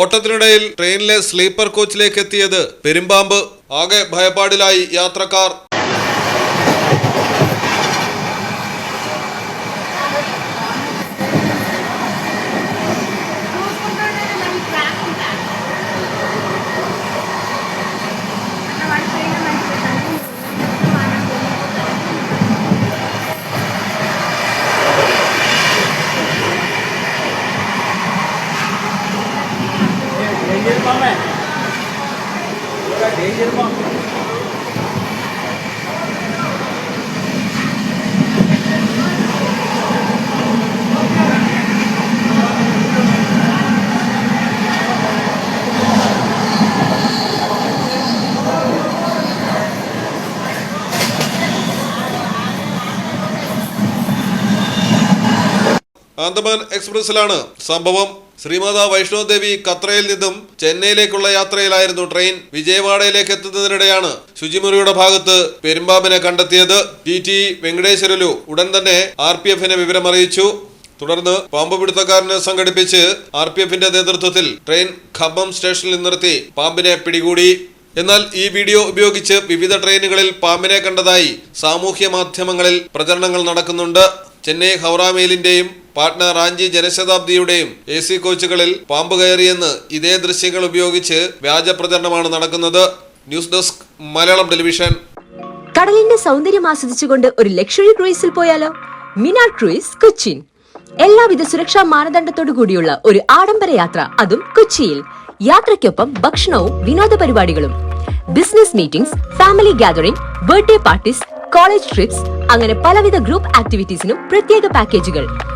ഓട്ടത്തിനിടയിൽ ട്രെയിനിലെ സ്ലീപ്പർ കോച്ചിലേക്ക് എത്തിയത് പെരുമ്പാമ്പ്. ആകെ ഭയപ്പാടിലായി യാത്രക്കാർ. Değişelim bak. ആന്തമാൻ എക്സ്പ്രസിലാണ് സംഭവം. ശ്രീമാത വൈഷ്ണോദേവി കത്രയിൽ നിന്നും ചെന്നൈയിലേക്കുള്ള യാത്രയിലായിരുന്നു ട്രെയിൻ വിജയവാഡയിലേക്ക് എത്തുന്നതിനിടെയാണ് ശുചിമുറിയുടെ ഭാഗത്ത് പെരുമ്പാമ്പിനെ കണ്ടെത്തിയത്. ടി. ടി. വെങ്കടേശ്വരലു ഉടൻ തന്നെ ആർ പി എഫിനെ വിവരമറിയിച്ചു. തുടർന്ന് പാമ്പ് പിടുത്തക്കാരനെ സംഘടിപ്പിച്ച് ആർ പി എഫിന്റെ നേതൃത്വത്തിൽ ട്രെയിൻ ഖമ്മം സ്റ്റേഷനിൽ നിർത്തി പാമ്പിനെ പിടികൂടി. എന്നാൽ ഈ വീഡിയോ ഉപയോഗിച്ച് വിവിധ ട്രെയിനുകളിൽ പാമ്പിനെ കണ്ടതായി സാമൂഹ്യ മാധ്യമങ്ങളിൽ പ്രചരണങ്ങൾ നടക്കുന്നുണ്ട്. ചെന്നൈ ഹൗറ പാട്ന റാഞ്ചി ജനശതാബ്ദിയുടെയും എ സി കോച്ചുകളിൽ പാമ്പ് കയറിയെന്ന് ഇതേ ദൃശ്യങ്ങൾ ഉപയോഗിച്ച് വ്യാജ പ്രചരണമാണ് നടക്കുന്നത്. News desk Malayalam television. കടലിന്റെ സൗന്ദര്യം ആസ്വദിച്ചുകൊണ്ട് ഒരു ലക്ഷറി ക്രൂയിസിൽ പോയാലോ? മിനാർ ക്രൂയിസ് കൊച്ചിൻ എല്ലാവിധ സുരക്ഷാ മാനദണ്ഡത്തോടു കൂടിയുള്ള ഒരു ആഡംബര യാത്ര അതും കൊച്ചിയിൽ. യാത്രയ്ക്കൊപ്പം ഭക്ഷണവും വിനോദ പരിപാടികളും. Business meetings family gathering birthday parties college trips അങ്ങനെ പലവിധ ഗ്രൂപ്പ് ആക്ടിവിറ്റീസിനും പ്രത്യേക പാക്കേജുകൾ.